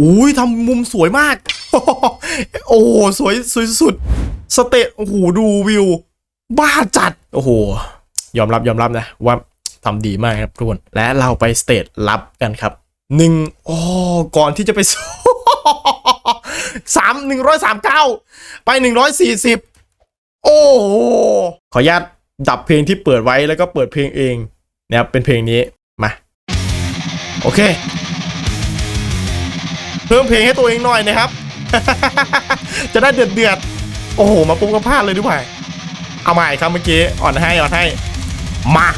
อุ้ยทำมุมสวยมาก โอ้โหสวยสวยสุดสเตจโอ้โหดูวิว บ้าจัด โอ้โห ยอมรับยอมรับนะ ว่าทำดีมากครับทุกคน และเราไปสเตจลับกันครับหนึ่งโอ้ก่อนที่จะไปสามหนึ่งร้อยสามเก้าไปหนึ่งร้อยสี่สิบโอ้ขออนุญาตดับเพลงที่เปิดไว้แล้วก็เปิดเพลงเองนะครับเป็นเพลงนี้มา โอเค เพิ่มเพลงให้ตัวเองหน่อยนะครับ จะได้เดือดเดือดโอ้โห มาปุ๊บก็พลาดเลยด้วยเอาใหม่ครับเมื่อกี้อ่อนให้อ่อนให้ มา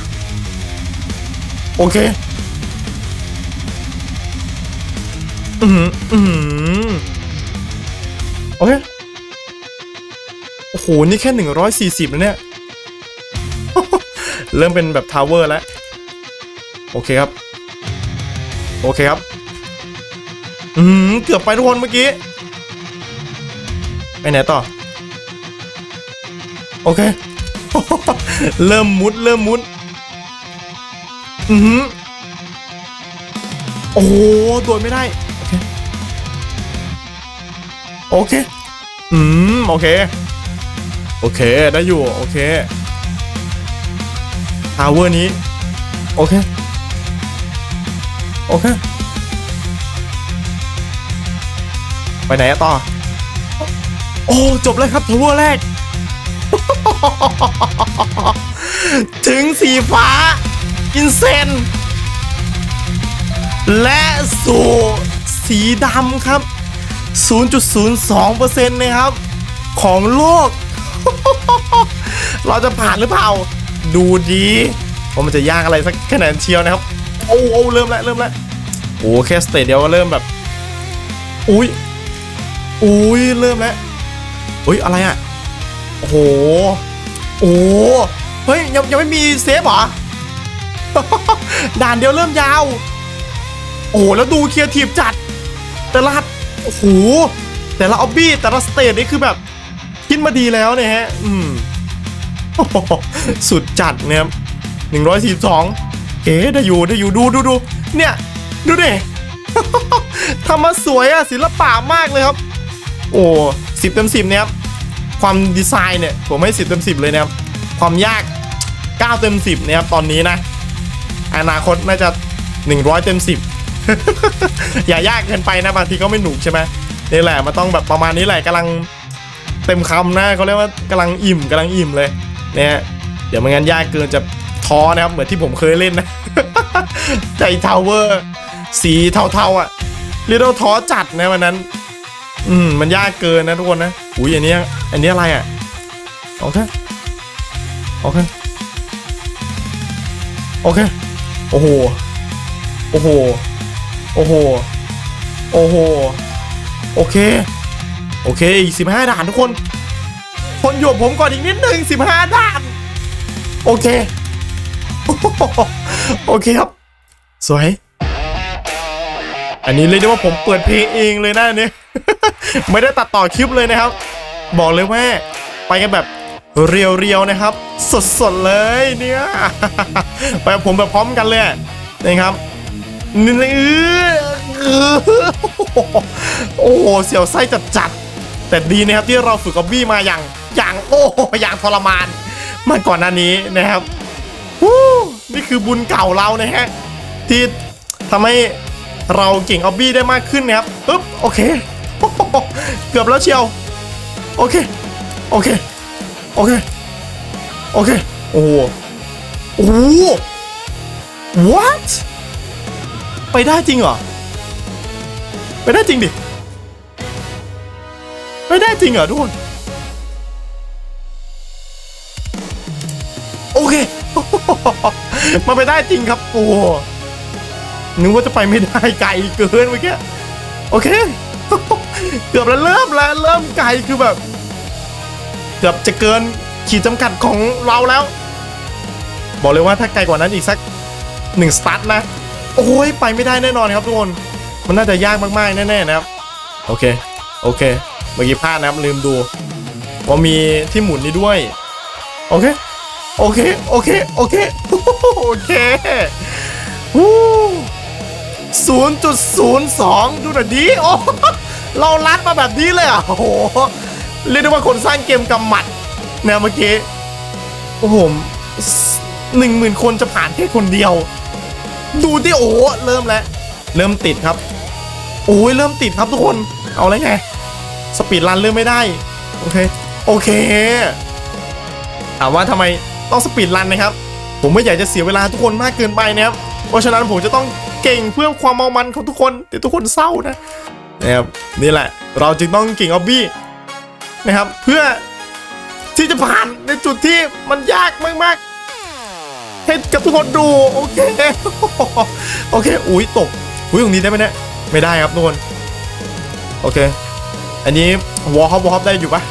โอเค อือหืออือหือโอเค โอ้โห นี่แค่หนึ่งร้อยสี่สิบแล้วเนี่ย เริ่มเป็นแบบทาวเวอร์แล้ว โอเคครับ โอเคครับ อืมเกือบไปทุกคนเมื่อกี้ ไปไหนต่อ โอเค เริ่มมุดเริ่มมุด อือหือโอ้โหโดดไม่ได้ โอเค โอเค อืม โอเค โอเค ได้อยู่ โอเคทาวเวอร์นี้ โอเค โอเค ไปไหนอะต่อ โอ้ จบเลยครับทาวร์แรก ถึงสีฟ้า อินเซน และสู่สีดำครับ 0.02%นะครับ ของโลก เราจะผ่านหรือเปล่า ดูดีว่ามันจะยากอะไรสักขนาดเชียวนะครับ โอ้โอ้เริ่มแล้ว เริ่มแล้ว โอ้แค่สเตจเดียวก็เริ่มแบบ อุ้ย อุ้ยเริ่มแล้วอุ้ยอะไรอะโอ้โหโอ้เฮ้ยยังยังไม่มีเซฟเหรอด่านเดียวเริ่มยาว โอ้แล้วดูเคลียร์ทีมจัด แต่ละโอ้โหแต่ละออบบี้แต่ละสเตจนี่คือแบบคิดมาดีแล้วเนี่ยฮะ อืมสุดจัดเนะครับหนึ่งร้อยสี่สองเก๋ได้อยู่ได้อยู่ดูดูดูเนี่ย ดูดิทำมาสวยอะศิลปะมากเลยครับ โอ้สิบเต็มสิบเนี่ยครับความดีไซน์เนี่ยผมให้สิบเต็มสิบเลยนะครับความยากเก้าเต็มสิบนะครับตอนนี้นะ อนาคตน่าจะหนึ่งร้อยเต็มสิบอย่ายากเกินไปนะบางทีก็ไม่หนุกใช่ไหมนี่แหละมันต้องแบบประมาณนี้แหละกำลังเต็มคำนะเขาเรียกว่ากำลังอิ่มกำลังอิ่มเลยเนี่ยเดี๋ยวไม่งั้นยากเกินจะท้อนะครับเหมือนที่ผมเคยเล่นนะใจทาวเวอร์สีเทาๆอะเรียกว่าท้อจัดนะวันนั้น อืมมันยากเกินนะทุกคนนะอุ้ยอันนี้อันนี้อะไรอะโอเคโอเคโอเคโอ้โหโอ้โหโอ้โหโอ้โหโอเค โอเคอีกสิบห้าด่านทุกคน คนอยู่กับผมก่อนอีกนิดหนึ่งสิบห้าด่าน โอเค โอเคครับ สวย อันนี้เลยได้ว่าผมเปิดเพลงเองเลยนะอันนี้ไม่ได้ตัดต่อคลิปเลยนะครับ บอกเลยว่าไปกันแบบเรียวๆนะครับ สดๆเลยเนี่ยไปกับผมแบบพร้อมกันเลยนะครับนี่เลยเออโอ้โหเสียวไส้จัดๆแต่ดีนะครับที่เราฝึกกับบี้มาอย่างอย่างโอ้โหอย่างทรมานมาก่อนหน้านี้นะครับนี่คือบุญเก่าเรานะฮะที่ทำให้ เราเก่งออบบี้ได้มากขึ้นนะครับปึ๊บโอเค เกือบแล้วเชียวโอเคโอเคโอเคโอเคโอ้โหโอ้ what ไปได้จริงเหรอไปได้จริงดิไปได้จริงเหรอทุกคนโอเคมาไปได้จริงครับโอ้ นึกว่าจะไปไม่ได้ไกลเกินเมื่อกี้โอเค เกือบแล้วเริ่มแล้วเริ่มไกลคือแบบ เกือบจะเกินขีดจำกัดของเราแล้ว บอกเลยว่าถ้าไกลกว่านั้นอีกสักหนึ่งสตาร์ทนะ โอ้ยไปไม่ได้แน่นอนครับทุกคน มันน่าจะยากมากๆแน่ๆนะครับ โอเค โอเค เมื่อกี้พลาดนะครับลืมดูว่ามีที่หมุนนี้ด้วย โอเค โอเค โอเค โอเค โอเค วู้ 0.02 ดูหน่อยดิโอ้เราลัดมาแบบนี้เลยอะโอ้โหเรียกได้ว่าคนสร้างเกมกำหมัดนะเมื่อกี้โอ้โหหนึ่งหมื่นคนจะผ่านแค่คนเดียว ดูที่โอ้โหเริ่มแล้ว เริ่มติดครับ โอ้ยเริ่มติดครับทุกคนเอาแล้วไง สปีดรันเริ่มไม่ได้ โอเค โอเคถามว่าทำไมต้องสปีดรันนะครับ ผมไม่อยากจะเสียเวลาทุกคนมากเกินไปนะครับ เพราะฉะนั้นผมจะต้อง เก่งเพื่อความเมามันของทุกคนเดี๋ยวทุกคนเศร้านะนะครับนี่แหละ เราจึงต้องเก่งออบบี้นะครับ เพื่อที่จะผ่านในจุดที่มันยากมากๆ ให้กับทุกคนดูโอเคโอเคอุ้ยตกอุ้ยตรงนี้ได้ไหมเนี่ยไม่ได้ครับทุกคนโอเค อันนี้วอลฮอปวอลฮอปได้อยู่ปะ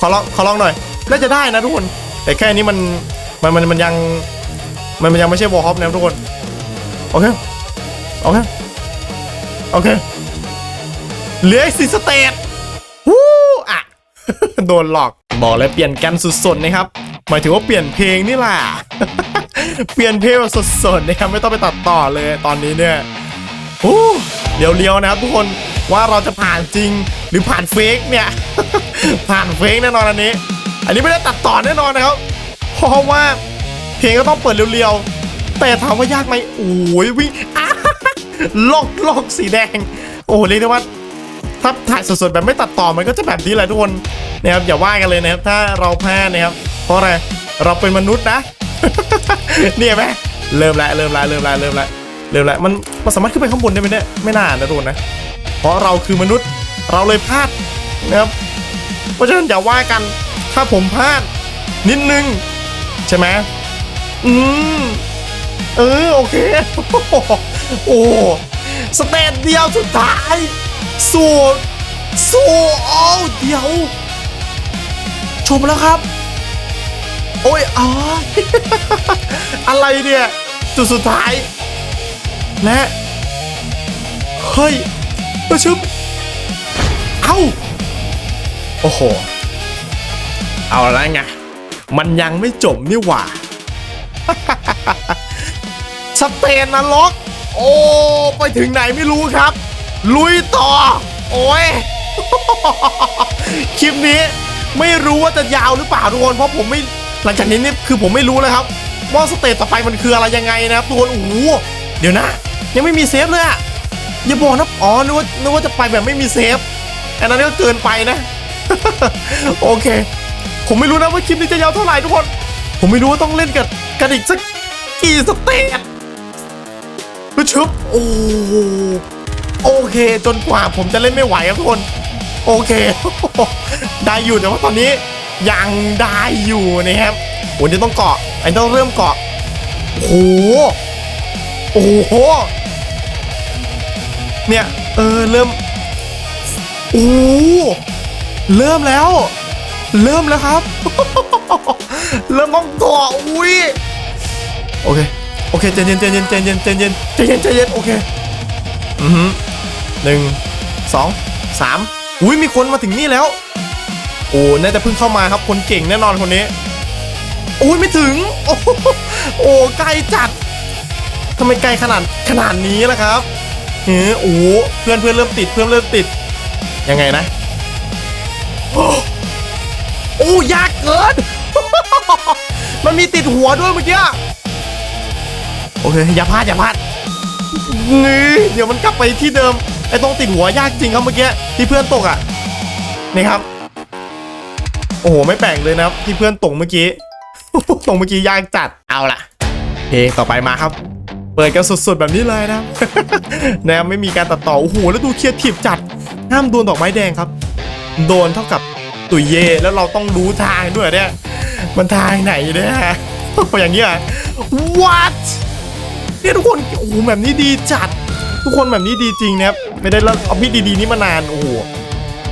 ขอลองขอลองหน่อยน่าจะได้นะทุกคน แต่แค่นี้มันมันมันมันยังมันมันยังไม่ใช่วอลฮอปนะทุกคน โอเค โอเค โอเค เหลืออีกสี่สเตจวู้อะโดนหลอก บอกเลยเปลี่ยนกันสุดๆนะครับ หมายถึงว่าเปลี่ยนเพลงนี่แหละเปลี่ยนเพลงแบบสดๆนะครับ ไม่ต้องไปตัดต่อเลยตอนนี้เนี่ยโอ้เรียวๆนะครับทุกคนว่าเราจะผ่านจริงหรือผ่านเฟกเนี่ย ผ่านเฟกแน่นอนอันนี้ อันนี้ไม่ได้ตัดต่อแน่นอนนะครับ เพราะว่าเพลงก็ต้องเปิดเรียวๆ แต่ถามว่ายากไหมโอ้ยวิ่งลอกลอกสีแดง โอ้เรียกได้ว่าถ้าถ่ายสดๆแบบไม่ตัดต่อมันก็จะแบบนี้แหละทุกคนนะครับอย่าว่ากันเลยนะครับ ถ้าเราแพ้นะครับ เพราะอะไรเราเป็นมนุษย์นะเนี่ยไหมเริ่มแล้วเริ่มแล้วเริ่มแล้วเริ่มแล้วเริ่มแล้วมันมันสามารถขึ้นไปข้างบนได้ไหมเนี่ยไม่น่านะทุกคนนะ เพราะเราคือมนุษย์เราเลยพลาดนะครับ เพราะฉะนั้นอย่าว่ากันถ้าผมพลาดนิดนึง ใช่ไหมอืม เออโอเค โอ้สเตจเดียวสุดท้ายสู่สู่อ้เดี๋ยว ชมแล้วครับ โอ้ยอ๋ออะไรเนี่ย จุดสุดท้าย และเฮ้ยประชุบเอ้า โอ้โห เอาละไง มันยังไม่จบนี่หว่า สเตนนรกโอ้ไปถึงไหนไม่รู้ครับ ลุยต่อ โอ้ยคลิปนี้ไม่รู้ว่าจะยาวหรือเปล่าทุกคนเพราะผมไม่หลังจากนี้นี่คือผมไม่รู้เลยครับ ว่าสเตจต่อไปมันคืออะไรยังไงนะครับทุกคนโอ้โหเดี๋ยวนะ ยังไม่มีเซฟเลยอะอย่าบอกนะอ๋อนึกว่านึกว่าจะไปแบบไม่มีเซฟอันนั้นก็เกินไปนะ โอเค ผมไม่รู้นะว่าคลิปนี้จะยาวเท่าไหร่ทุกคน ผมไม่รู้ว่าต้องเล่นกับกันอีกสักกี่สเตจ ชึบโอ้โอเคจนกว่าผมจะเล่นไม่ไหวครับทุกคน โอเค ได้อยู่แต่ว่าตอนนี้ยังได้อยู่นะครับวันนี้ต้องเกาะอันต้องเริ่มเกาะโอ้โหโอ้โหเนี่ยเออเริ่มโอ้เริ่มแล้ว เริ่มแล้วครับ เริ่มต้องเกาะอุ้ยโอเค โอเคใจเย็นใจเย็นใจเย็นใจเย็นใจเย็นใจเย็นโอเคอือหือหนึ่งสองสามอุ้ยมีคนมาถึงนี่แล้ว โอ้น่าจะเพิ่งเข้ามาครับคนเก่งแน่นอนคนนี้โอ้ยไม่ถึง โอ้โอ้ไกลจัดทำไมไกลขนาดขนาดนี้ล่ะครับเออโอ้เพื่อนเพื่อนเริ่มติดเพื่อนเริ่มติด ยังไงนะ โอ้ยากเกิน มันมีติดหัวด้วยเมื่อกี้ โอเคอย่าพลาดอย่าพลาดนี่เดี๋ยวมันกลับไปที่เดิมไอ้ตรงติดหัวยากจริงครับเมื่อกี้ที่เพื่อนตกอะนี่ครับ โอ้โหไม่แปลกเลยนะครับที่เพื่อนตกเมื่อกี้ตรงเมื่อกี้ยากจัดเอาล่ะเพลงต่อไปมาครับ เปิดกันสดๆแบบนี้เลยนะครับนะไม่มีการตัดต่อโอ้โหแล้วดูเครียดถีบจัดห้ามโดนดอกไม้แดงครับ โดนเท่ากับตุยเย่แล้วเราต้องรู้ทางด้วยเนี่ยมันทางไหนเนี่ยอย่างนี้เหรอะ what เนี่ยทุกคนโอ้โหแบบนี้ดีจัด ทุกคนแบบนี้ดีจริงนะครับไม่ได้แล้วเอาพี่ดีๆนี้มานานโอ้โห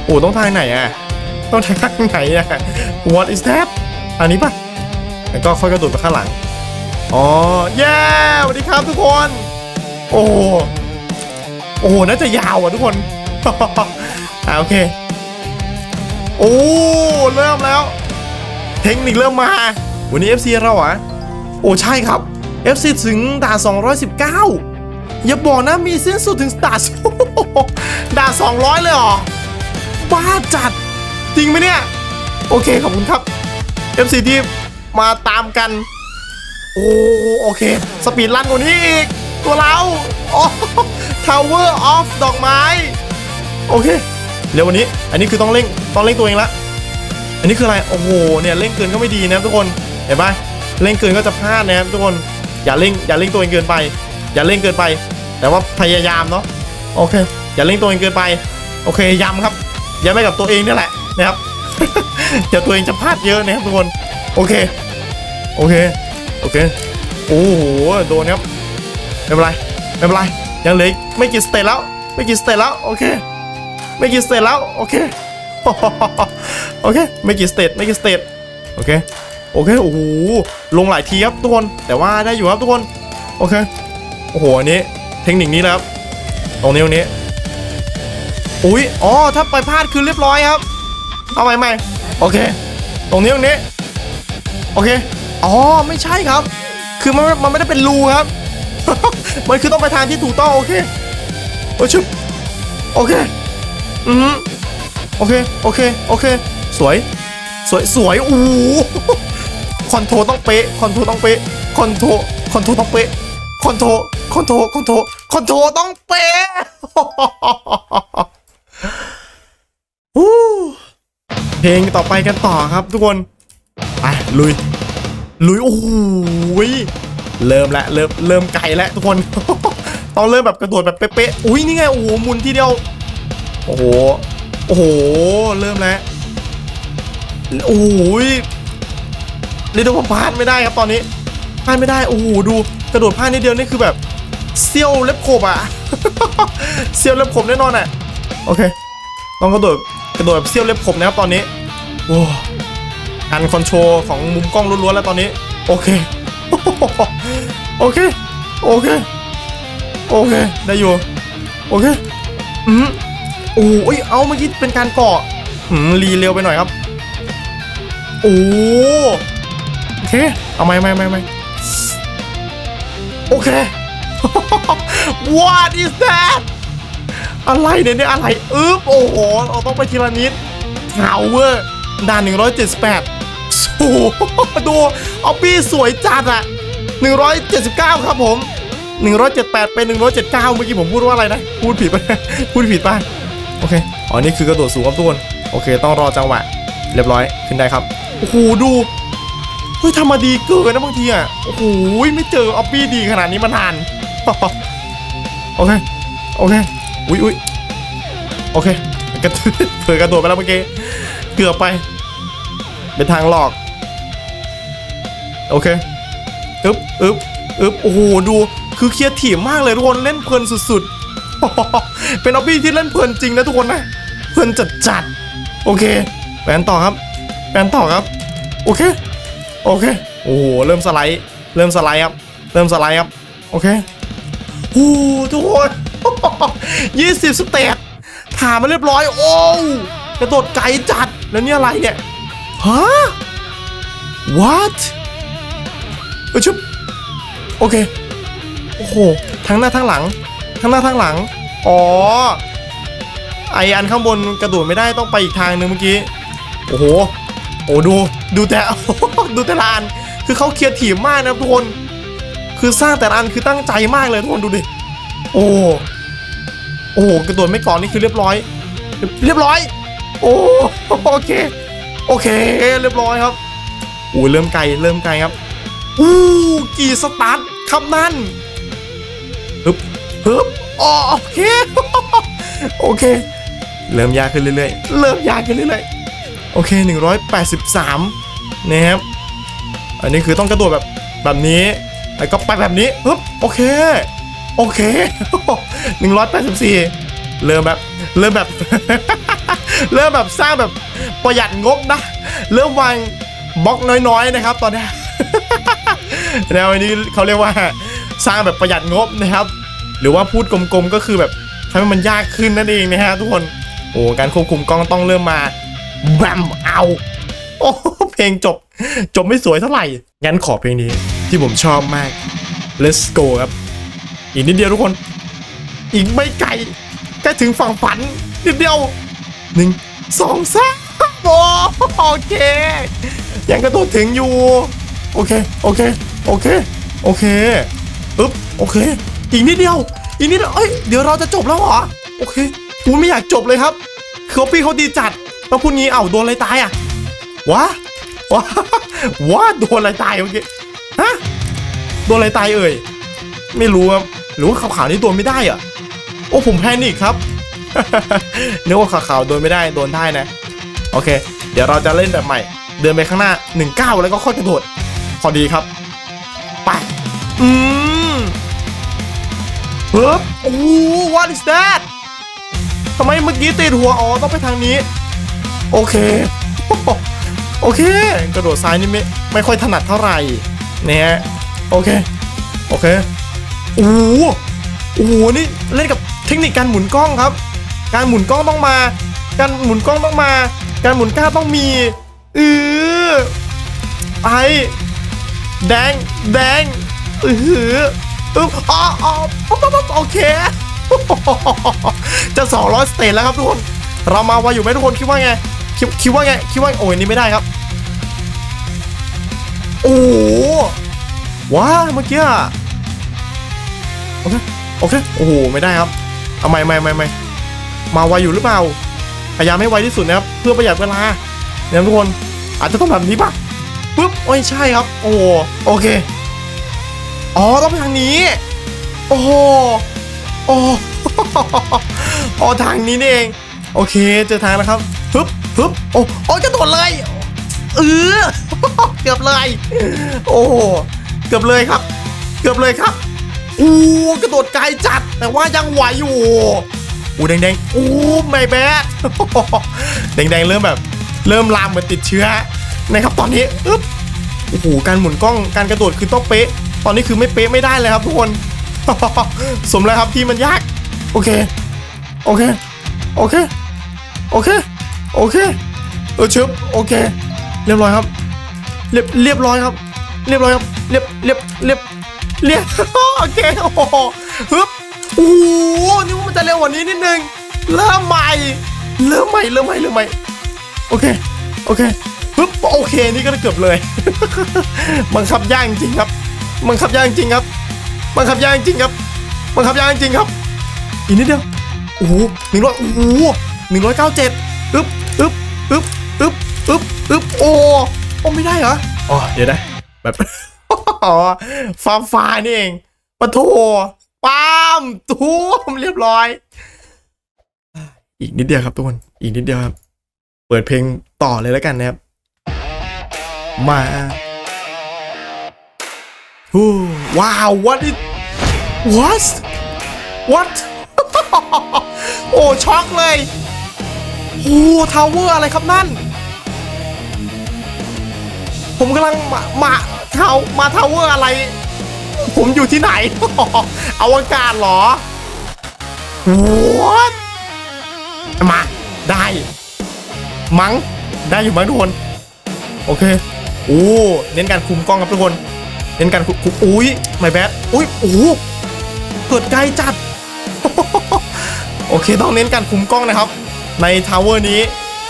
โอ้โหต้องทางไหนอะต้องทางไหนอะ what is that อันนี้ปะแล้วก็ค่อยกระโดดไปข้างหลังอ๋อเย้สวัสดีครับทุกคน โอ้โหโอ้โหน่าจะยาวอะทุกคนอ่าโอเคโอ้เริ่มแล้ว เทคนิคเริ่มมา วันนี้ FC เราอะโอ้ใช่ครับ FC ถึงด่าน219 อย่าบอกนะมีสิ้นสุดถึงด่านด่าน200 เลยเหรอ บ้าจัด จริงไหมเนี่ย โอเค ขอบคุณครับ FC ที่มาตามกัน โอ้โอเค สปีดลันกว่านี้อีก ตัวเราโอ้ Tower of ดอกไม้ โอเค เร็ววันนี้ อันนี้คือต้องเร่ง ต้องเร่งตัวเองละ อันนี้คืออะไร โอ้โห เนี่ยเร่งเกินก็ไม่ดีนะทุกคน เห็นปะเร่งเกินก็จะพลาดนะครับทุกคน อย่าเร่งอย่าเร่งตัวเองเกินไป อย่าเร่งเกินไป แต่ว่าพยายามเนาะโอเค อย่าเร่งตัวเองเกินไป โอเคย้ำครับย้ำไปกับตัวเองนี่แหละนะครับเดี๋ยวตัวเองจะพลาดเยอะนะครับทุกคนโอเคโอเคโอเคโอ้โหโดนครับไม่เป็นไรไม่เป็นไรยังเหลือไม่กี่สเตจแล้ว ไม่กี่สเตจแล้วโอเค ไม่กี่สเตจแล้วโอเคโอเคไม่กี่สเตจไม่กี่สเตจโอเค โอเคโอ้โหลงหลายทีครับทุกคนแต่ว่าได้อยู่ครับทุกคนโอเคโอ้โหอันนี้เทคนิคนี้นะครับตรงนี้ตรงนี้อุ้ยอ๋อถ้าไปพลาดคือเรียบร้อยครับ เอาใหม่ใหม่โอเค ตรงนี้ตรงนี้โอเคอ๋อไม่ใช่ครับ คือมันมันไม่ได้เป็นรูครับ มันคือต้องไปทางที่ถูกต้องโอเคโอ้ชุบโอเคอือโอเคโอเคโอเค สวย สวยสวยโอ้ คอนโทรต้องเป๊ะคอนโทรต้องเป๊ะคอนโทรคอนโทรต้องเป๊ะคอนโทรคอนโทรคอนโทรคอนโทรต้องเป๊ะเพลงต่อไปกันต่อครับทุกคนไปลุยลุยโอ้โหยเริ่มแล้วเริ่มเริ่มไกลแล้วทุกคนต้องเริ่มแบบกระโดดแบบเป๊ะๆอุ้ยนี่ไงโอ้โหมุนทีเดียวโอ้โหโอ้โหเริ่มแล้วโอ้ย เรียกได้ว่าพลาดไม่ได้ครับตอนนี้พลาดไม่ได้โอ้โหดูกระโดดพลาดนิดเดียวนี่คือแบบเซี่ยวเล็บขบอะเซี่ยวเล็บขบแน่นอนอะโอเคต้องกระโดดกระโดดแบบเซี่ยวเล็บขบนะครับตอนนี้โอ้การคอนโทรลของมุมกล้องล้วนๆแล้วตอนนี้ โอเคโอเคโอเคโอเคได้อยู่โอเคอืมโอ้ยเอาเมื่อกี้เป็นการเกาะอืมรีเร็วไปหน่อยครับโอ้ เคเอาไม่ไม่ไม่ไม่โอเค What is that อะไรเนี่ยเนี่ยอะไรอึ๊บโอ้โหเราต้องไปทีละนิดทาวเวอร์ด่าน178โอ้โหดูออปปี้สวยจัดอะ179 ครับผม 178 เป็น 179 เมื่อกี้ผมพูดว่าอะไรนะ พูดผิดไปพูดผิดไปโอเค อ๋อ นี่คือกระโดดสูงครับทุกคน โอเค ต้องรอจังหวะ เรียบร้อย ขึ้นได้ครับ โอ้โห ดู ฮ้ยทำมาดีเกินนะบางทีอะโอ้โหไม่เจอออปปี้ดีขนาดนี้มานาน โอเค โอเค อุ้ยอุ้ยโอเคกระเผื่อกระโดดไปแล้วเมื่อกี้ เกือบไป เป็นทางหลอก โอเคอึ๊บอึ๊บอึ๊บโอ้โห ดูคือเคลียร์ถีมมากเลยทุกคนเล่นเพลินสุดๆ เป็นออบบี้ที่เล่นเพลินจริงนะทุกคนนะ เพลินจัดจัดๆโอเคแปนต่อครับแปนต่อครับ โอเค โอเค โอ้โห เริ่มสไลด์ เริ่มสไลด์ครับ เริ่มสไลด์ครับ โอเคโอ้ทุกคนยี่สิบสเตปผ่านมาเรียบร้อย โอ้กระโดดไกลจัด แล้วนี่อะไรเนี่ย ฮะ what เออชุบโอเค โอ้โห ทั้งหน้าทั้งหลัง ทั้งหน้าทั้งหลัง อ๋อ ไออันข้างบนกระโดดไม่ได้ต้องไปอีกทางหนึ่งเมื่อกี้ โอ้โห โอ้ดูดูแต่ดูแต่ละอันคือเขาเคลียร์ทีมมากนะทุกคน คือสร้างแต่ละอันคือตั้งใจมากเลยทุกคนดูดิโอ้โอ้กระโดดไม่ก่อนนี่คือเรียบร้อย เรียบร้อย โอ้โอเค โอเค เรียบร้อยครับโอ้เริ่มไกลเริ่มไกลครับอู้กี่สตาร์ทครับนั่นฮึบฮึบอ๋อโอเคโอเค เริ่มยากขึ้นเรื่อยๆเริ่มยากขึ้นเรื่อยๆ โอเค 183นะครับอันนี้คือต้องกระโดดแบบแบบนี้แล้วก็ไปแบบนี้ฮึบโอเค โอเค 184 เริ่มแบบเริ่มแบบ เริ่มแบบสร้างแบบประหยัดงบนะ เริ่มวางบล็อกน้อยๆนะครับ ตอนนี้แนวอันนี้เขาเรียกว่าสร้างแบบประหยัดงบนะครับ หรือว่าพูดกลมๆก็คือแบบทำให้มันยากขึ้นนั่นเองนะฮะทุกคนโอ้การควบคุมกล้องต้องเริ่มมา แบมเอาโอ้เพลงจบ จบไม่สวยเท่าไหร่ งั้นขอเพลงนี้ที่ผมชอบมาก Let's go ครับ อีกนิดเดียวทุกคน อีกไม่ไกลใกล้ถึงฝั่งฝัน นิดเดียวหนึ่งสองสามโอ้โอเค ยังกระโดดถึงอยู่ โอเค โอเค โอเค โอเคอึ๊บโอเค อีกนิดเดียว อีกนิดเดียวเอ้ย เดี๋ยวเราจะจบแล้วเหรอ โอเคกูไม่อยากจบเลยครับคือพี่เขาดีจัด แล้วพูดงี้เอ้าโดนอะไรตายอะวะวะวะโดนอะไรตายเมื่อกี้ฮะโดนอะไรตายเอ่ยไม่รู้ครับหรือว่าขาวๆนี่โดนไม่ได้อะโอ้ผมแพนิคครับนึกว่าขาวๆโดนไม่ได้โดนได้นะ โอเค เดี๋ยวเราจะเล่นแบบใหม่ เดินไปข้างหน้า1นึ่งก้าแล้วก็ค่อยกระโดดพอดีครับไปอืมเฮ้ยโอ้ what is that ทำไมเมื่อกี้ติดหัวอ๋อต้องไปทางนี้ โอเค โอเค กระโดดซ้ายนี่ไม่ไม่ค่อยถนัดเท่าไหร่เนี่ยฮะโอเค โอเค โอ้โหโอ้โหนี่เล่นกับเทคนิคการหมุนกล้องครับ การหมุนกล้องต้องมา การหมุนกล้องต้องมา การหมุนก้าวต้องมีเออไปแดง แดงเออหืออึ๊บอ๋ออ๋อป๊อปป๊อปป๊อปโอเค จะ 200 สเตจแล้วครับทุกคน เรามาไวอยู่ไหมทุกคนคิดว่าไง คิดคิดว่าไงคิดว่าโอ้ยนี่ไม่ได้ครับ โอ้ว้าเมื่อกี้โอเคโอเคโอ้โหไม่ได้ครับเอาไม่ไม่ไม่ไม่มาไวอยู่หรือเปล่าพยายามให้ไวที่สุดนะครับเพื่อประหยัดเวลาเนี่ยทุกคนอาจจะต้องแบบนี้ปะปุ๊บโอ้ยใช่ครับ โอ้โอเคอ๋อต้องไปทางนี้ โอ้โหโอ้โหอ๋อทางนี้นี่เอง โอเค เจอทางแล้วครับ ฮึบฮึบโอ้โอ้ยกระโดดเลยเออเกือบเลย โอ้เกือบเลยครับ เกือบเลยครับอู้กระโดดไกลจัด แต่ว่ายังไหวอยู่อู้แดงๆอู้ไม่แบดแดงๆเริ่มแบบ เริ่มลามเหมือนติดเชื้อนะครับตอนนี้อึ๊บโอ้โหการหมุนกล้องการกระโดดคือต้องเป๊ะ ตอนนี้คือไม่เป๊ะไม่ได้เลยครับทุกคนสมแล้วครับที่มันยาก โอเค โอเค โอเค โอเค โอเค เออชึบโอเค เรียบร้อยครับ เรียบเรียบร้อยครับ เรียบร้อยครับ เรียบเรียบเรียบเรียบโอเคโอ้โหฮึบโอ้โหนี่มันจะเร็วกว่านี้นิดนึงเริ่มใหม่เริ่มใหม่เริ่มใหม่เริ่มใหม่โอเคโอเคฮึบโอเคนี่ก็เกือบเลยบังคับยากจริงครับบังคับยากจริงครับบังคับยากจริงครับบังคับยากจริงครับ อีกนิดเดียวโอ้โหหนึ่งร้อยโอ้โหหนึ่งร้อยเก้าเจ็ดอึ๊บอึ๊บอึ๊บ อึ๊บอึ๊บอึ๊บโอ้โอ้ไม่ได้เหรออ๋อเดี๋ยวนะแบบอ๋อฟ้าฟ้านี่เองปะโถปามทุ่มเรียบร้อย อีกนิดเดียวครับทุกคนอีกนิดเดียวครับ เปิดเพลงต่อเลยแล้วกันนะครับ มาฮู้ว้าว what is what what โอ้ช็อกเลยโอ้ทาวเวอร์อะไรครับนั่น ผมกำลังมามาทามาทาวเวอร์อะไร ผมอยู่ที่ไหน อวกาศเหรอ what มาได้ มั้งได้อยู่มั้งทุกคน โอเคโอ้เน้นการคุมกล้องครับทุกคน เน้นการคุมอุ้ยไม่แบดอุ้ยโอ้เกิดไกลจัด โอเคต้องเน้นการคุมกล้องนะครับ ในทาวเวอร์นี้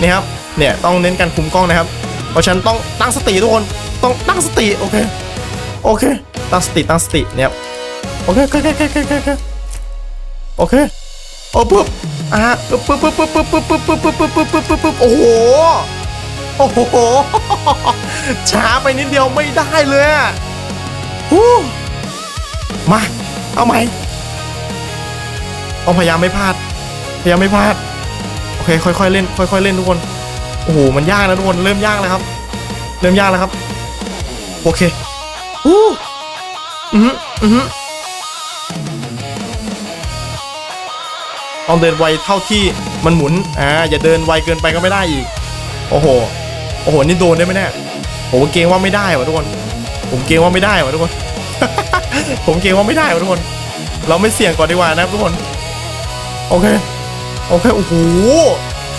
นะครับเนี่ยต้องเน้นการคุมกล้องนะครับ เพราะฉะนันต้องตั้งสติทุกคนต้องตั้งสติโอเคโอเค ตั้งสติตั้งสติเนี่ยโอเคโอเคโอเคโอเคโอเคโอเคโอ้ปุ๊บอะปุ๊บปุ๊บปุ๊บปุ๊บปุ๊บปุ๊บปุ๊บปุ๊บปุ๊บปุ๊บปุ๊บปุ๊บปุ๊บโอ้โหโอ้โหช้าไปนิดเดียวไม่ได้เลยฮู้มาเอาใหม่ต้องพยายามไม่พลาดพยายามไม่พลาดโอเคค่อยๆเล่นค่อยๆเล่นทุกคน โอ้โหมันยากนะทุกคนเริ่มยากแล้วครับ เริ่มยากแล้วครับ โอเคอู้อือหืออือหือต้องเดินไวเท่าที่มันหมุนอ่าอย่าเดินไวเกินไปก็ไม่ได้อีก โอ้โหโอ้โหนี่โดนได้ไหมเนี่ยผมเกรงว่าไม่ได้วะทุกคน ผมเกรงว่าไม่ได้วะทุกคน ผมเกรงว่าไม่ได้วะทุกคน เราไม่เสี่ยงก่อนดีกว่านะครับทุกคน โอเค โอเค โอ้โห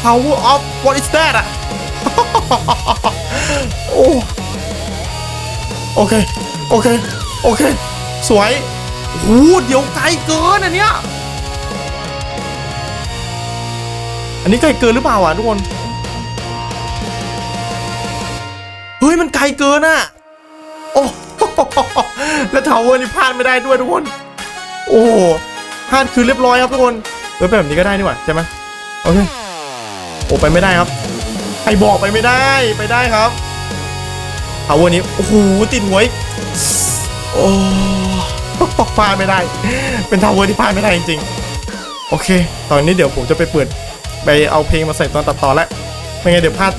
power of what is that อะ โอ้โอเค โอเค โอเค สวยโอ้โหเดี๋ยวไกลเกินอันเนี้ย อันนี้ไกลเกินหรือเปล่าอะทุกคน เฮ้ยมันไกลเกินอะโอ้แล้วทาวเวอร์นี่พลาดไม่ได้ด้วยทุกคน โอ้พลาดคือเรียบร้อยครับทุกคนเออไปแบบนี้ก็ได้นี่หว่าใช่ไหมโอเค โอ้ไปไม่ได้ครับ ใครบอกไปไม่ได้ไปได้ครับทาวเวอร์นี้โอ้โหติดหวยโอ้พลาดไม่ได้ เป็นทาวเวอร์ที่พลาดไม่ได้จริงๆ โอเค ตอนนี้เดี๋ยวผมจะไปเปิดไปเอาเพลงมาใส่ตอนตัดต่อแล้วไม่งั้นเดี๋ยวพลาด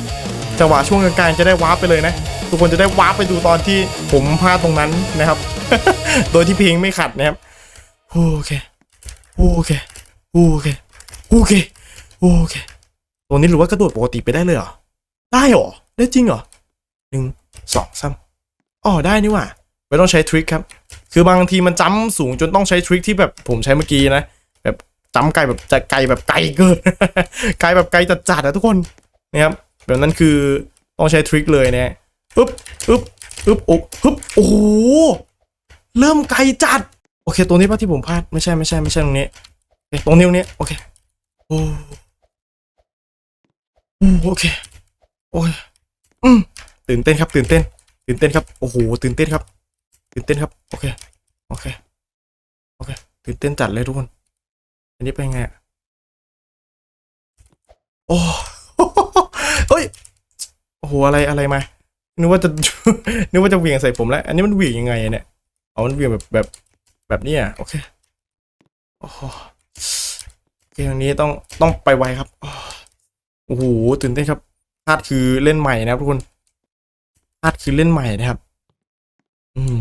จังหวะช่วงกลางๆจะได้วาร์ปไปเลยนะ ทุกคนจะได้วาร์ปไปดูตอนที่ผมพลาดตรงนั้นนะครับ โดยที่เพลงไม่ขัดนะครับโอเคโอเคโอเคโอเคโอเค ตรงนี้หรือว่ากระโดดปกติไปได้เลยเหรอ ได้หรอ ได้จริงเหรอหนึ่งสองสามอ๋อได้นี่ว่าไม่ต้องใช้ทริคครับ คือบางทีมันจ้ำสูงจนต้องใช้ทริคที่แบบผมใช้เมื่อกี้นะ แบบจ้ำไกลแบบจะไกลแบบไกลเกิน ไกลแบบไกลจัดๆอะทุกคนนะครับ แบบนั้นคือต้องใช้ทริคเลยนะปึ๊บปึ๊บปึ๊บโอ้ปึ๊บโอ้โห เริ่มไกลจัด โอเคตรงนี้ป่ะที่ผมพลาด ไม่ใช่ไม่ใช่ไม่ใช่ตรงนี้ตรงนิ้วนี้ โอเค โอ้ อืมโอเค โอ้ยอืมตื่นเต้นครับ ตื่นเต้น ตื่นเต้นครับ โอ้โห ตื่นเต้นครับ ตื่นเต้นครับ โอเค โอเค โอเค ตื่นเต้นจัดเลยทุกคน อันนี้เป็นไงอะโอ้เฮ้ย โอ้โห อะไร อะไรมา นึกว่าจะ นึกว่าจะเหวี่ยงใส่ผมแล้ว อันนี้มันเหวี่ยงยังไงเนี่ยเอามันเหวี่ยงแบบ แบบ แบบนี้อะ โอเค โอ้โหเคอันนี้ต้อง ต้องไปไวครับ โอ้โหตื่นเต้นครับพลาดคือเล่นใหม่นะครับทุกคนพลาดคือเล่นใหม่นะครับ อืม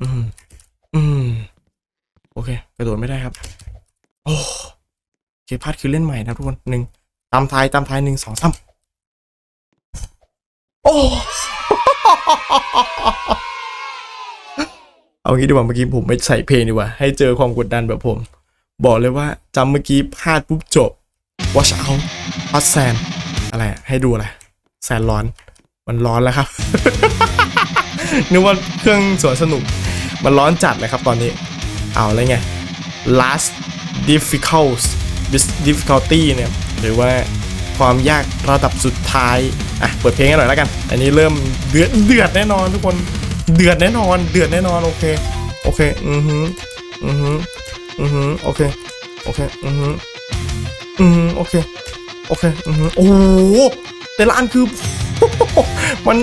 อืม อืม โอเค กระโดดไม่ได้ครับ โอ้โอเคพลาดคือเล่นใหม่นะทุกคนหนึ่งตามท้ายตามท้ายหนึ่งสองสามโอ้เอางี้ดีกว่าเมื่อกี้ผมไม่ใส่เพลงดีกว่า ให้เจอความกดดันแบบผม บอกเลยว่าจำเมื่อกี้พลาดปุ๊บจบ watch out hot sand อะไรให้ดูอะไรแสนร้อนมันร้อนแล้วครับนึกว่าเครื่องสวนสนุก มันร้อนจัดเลยครับตอนนี้ เอาอะไรไง last difficult difficulty เนี่ย หรือว่าความยากระดับสุดท้าย อะ เปิดเพลงกันหน่อยแล้วกัน อันนี้เริ่มเดือดเดือดแน่นอนทุกคน เดือดแน่นอน เดือดแน่นอน โอเค โอเค อือหืออือหืออือหือโอเค โอเค อือหื ออือหือโอเค โอเคอือหือโอ้โหแต่ละอันคือ มัน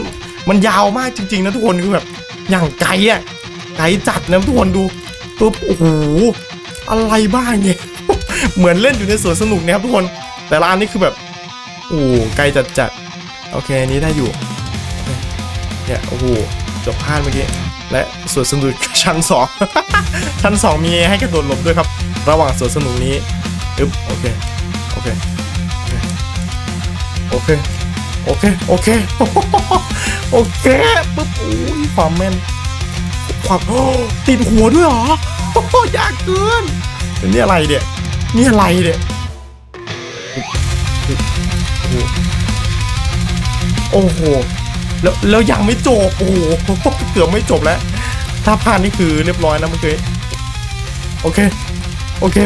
มันยาวมากจริง ๆ นะทุกคนคือแบบอย่างไกลอะไกลจัดนะทุกคนดูปุ๊บโอ้โหอะไรบ้างเนี่ยเหมือนเล่นอยู่ในสวนสนุกนะครับทุกคน แต่ละอันนี่คือแบบโอ้ไกลจัดจัดโอเคอันนี้ได้อยู่เนี่ยโอ้โหจบพลาดเมื่อกี้และสวนสนุกชั้นสองชั้นสองมีให้กระโดดหลบด้วยครับ ระหว่างสวนสนุกนี้อึ๊บโอเค เค โอเค โอเค โอเค โอเค ปุ๊บโอ้ยความแม่น ความติดหัวด้วยเหรอ ยากเกินเดี๋ยวนี่อะไรเนี่ยนี่อะไรเนี่ยโอ้โห แล้วแล้วยังไม่จบ โอ้โห เกือบไม่จบแล้ว ถ้าพลาดนี่คือเรียบร้อยนะเมื่อกี้โอเค โอเค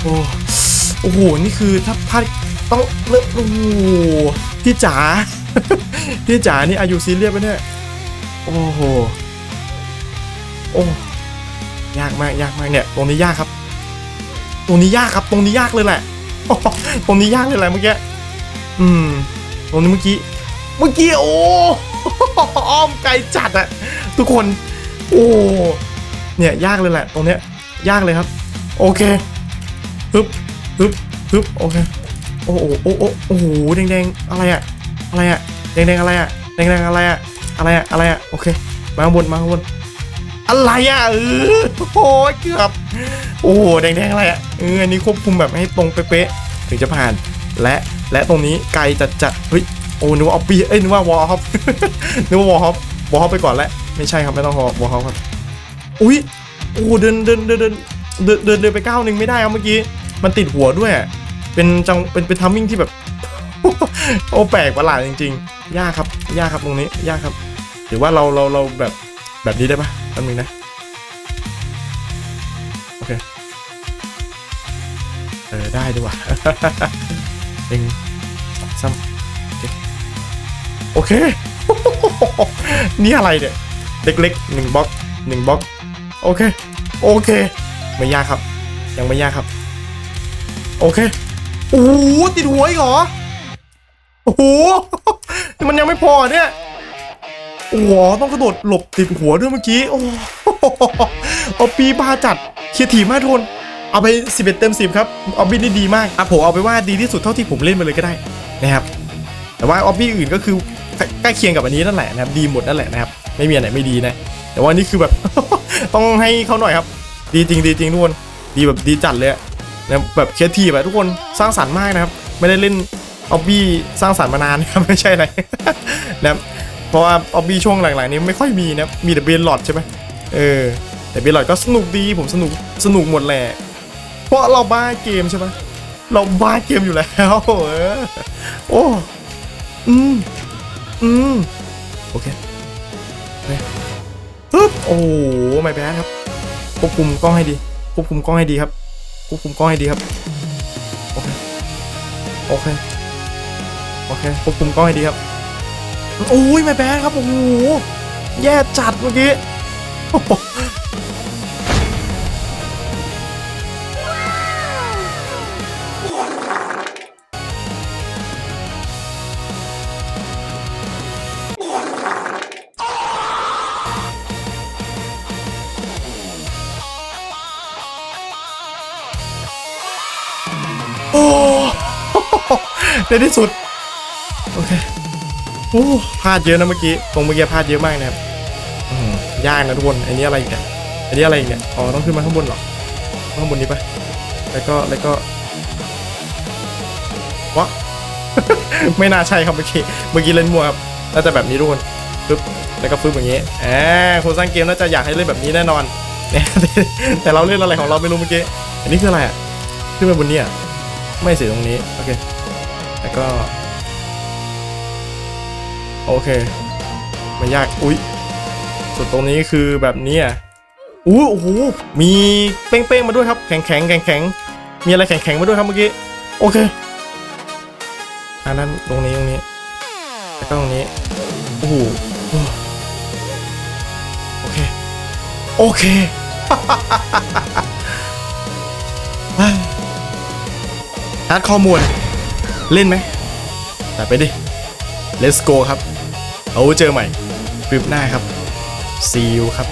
โอ้ โอ้โห นี่คือถ้าพลาดต้องเลิกโอ้โหพี่จ๋าพี่จ๋านี่อายุซีเรียสปะเนี่ย โอ้โห โอ้ยากมากยากมากเนี่ย ตรงนี้ยากครับ ตรงนี้ยากครับ ตรงนี้ยากเลยแหละ ตรงนี้ยากเลยแหละเมื่อกี้ อืม ตรงนี้เมื่อกี้ เมื่อกี้โอ้อ้อมไกลจัดอะทุกคน โอ้ เนี่ยยากเลยแหละ ตรงเนี้ยยากเลยครับ โอเคฮึบ ฮึบฮึบโอเคโอ้โหโอ้โหโอ้โหแดงแดงอะไรอะอะไรอะแดงแดงอะไรอะแดงแดงอะไรอะอะไรอะอะไรอะโอเค มาข้างบนมาข้างบนอะไรอะเออโอ้ยเกือบโอ้โหแดงๆอะไรอะเอออันนี้ควบคุมแบบให้ตรงเป๊ะๆถึงจะผ่าน และและตรงนี้ไกลจัดจัดเฮ้ยโอ้นึกว่าออฟปี้เอ้ยนึกว่าวอลฮอปนึกว่าวอลฮอปวอลฮอปไปก่อนแล้วไม่ใช่ครับไม่ต้องวอลฮอปครับอุ้ยโอ้เดินเดินเดินเดินเดินเดินเดินไปก้าวหนึ่งไม่ได้ครับเมื่อกี้ มันติดหัวด้วย เป็นจังเป็นเป็นทัมมิ่งที่แบบ โอ้แปลกประหลาดจริง ๆ ยากครับ ยากครับตรงนี้ ยากครับหรือว่าเราเราเราแบบแบบนี้ได้ปะแป๊บนึงนะ โอเค เออ ได้ด้วยว่ะหนึ่งสองสามโอเค นี่อะไรเนี่ย เล็กๆหนึ่งบล็อกหนึ่งบล็อก โอเค โอเค ไม่ยากครับ ยังไม่ยากครับ โอเค โอ้โหติดหัวอีกเหรอ โอ้โห มันยังไม่พอเนี่ย โอ้โห ต้องกระโดดหลบติดหัวด้วยเมื่อกี้ โอ้โหเอาปีบาจัดเคียร์ทีมากทุนเอาไป 11 เต็ม 10 ครับ ออบบี้นี่ดีมาก อะผมเอาไปว่าดีที่สุดเท่าที่ผมเล่นมาเลยก็ได้นะครับ แต่ว่าออบบี้อื่นก็คือใกล้เคียงกับอันนี้นั่นแหละนะครับ ดีหมดนั่นแหละนะครับ ไม่มีอันไหนไม่ดีนะ แต่ว่านี่คือแบบ ต้องให้เขาหน่อยครับ ดีจริงดีจริงทุกคนดีแบบดีจัดเลยอะ นะแบบเคทีแบบทุกคนสร้างสรรค์มากนะครับ ไม่ได้เล่นออบบี้สร้างสรรค์มานานนะครับไม่ใช่อะไรนะครับเพราะว่าออบบี้ช่วงหลังๆนี้ไม่ค่อยมีนะมีแต่เบนหลอดใช่ไหมเออแต่เบนหลอดก็สนุกดีผมสนุกสนุกหมดแหละเพราะเราบ้าเกมใช่ไหมเราบ้าเกมอยู่แล้วเออโอ้อืมอืมโอเคโอเคปึ๊บโอ้โหไม่แพ้ครับควบคุมกล้องให้ดีควบคุมกล้องให้ดีครับ ควบคุมกล้องให้ดีครับ โอเค โอเค โอเค ควบคุมกล้องให้ดีครับ โอ้ยไม่แพ้ครับ โอ้โห แย่จัดเมื่อกี้ ในที่สุด โอเคโอ้พลาดเยอะนะเมื่อกี้ตรงเมื่อกี้พลาดเยอะมากนะครับยากนะทุกคนอันนี้อะไรอีกเนี่ยอันนี้อะไรอีกเนี่ยอ๋อต้องขึ้นมาข้างบนหรอข้างบนนี้ปะแล้วก็แล้วก็วะไม่น่าใช่ครับเมื่อกี้เมื่อกี้เล่นมัวครับน่าจะแบบนี้ทุกคนปึ๊บแล้วก็ปึ๊บอย่างงี้แหมคนสร้างเกมน่าจะอยากให้เล่นแบบนี้แน่นอนเนี่ยแต่เราเล่นอะไรของเราไม่รู้เมื่อกี้อันนี้คืออะไรอะขึ้นมาบนนี้อะไม่สิตรงนี้โอเค แล้วก็ โอเค ไม่ยาก อุ๊ยส่วนตรงนี้คือแบบนี้อะอู้โอ้โหมีเป้งๆมาด้วยครับ แข็งแข็งแข็งแข็งมีอะไรแข็งแข็งมาด้วยครับเมื่อกี้ โอเคอันนั้นตรงนี้ตรงนี้แล้วก็ตรงนี้ โอ้โห โอเค โอเค ฮาร์ดข้อมูล เล่นไหมแต่ไปดิ let's go ครับ เอาไว้เจอใหม่คลิปหน้าครับ see you ครับ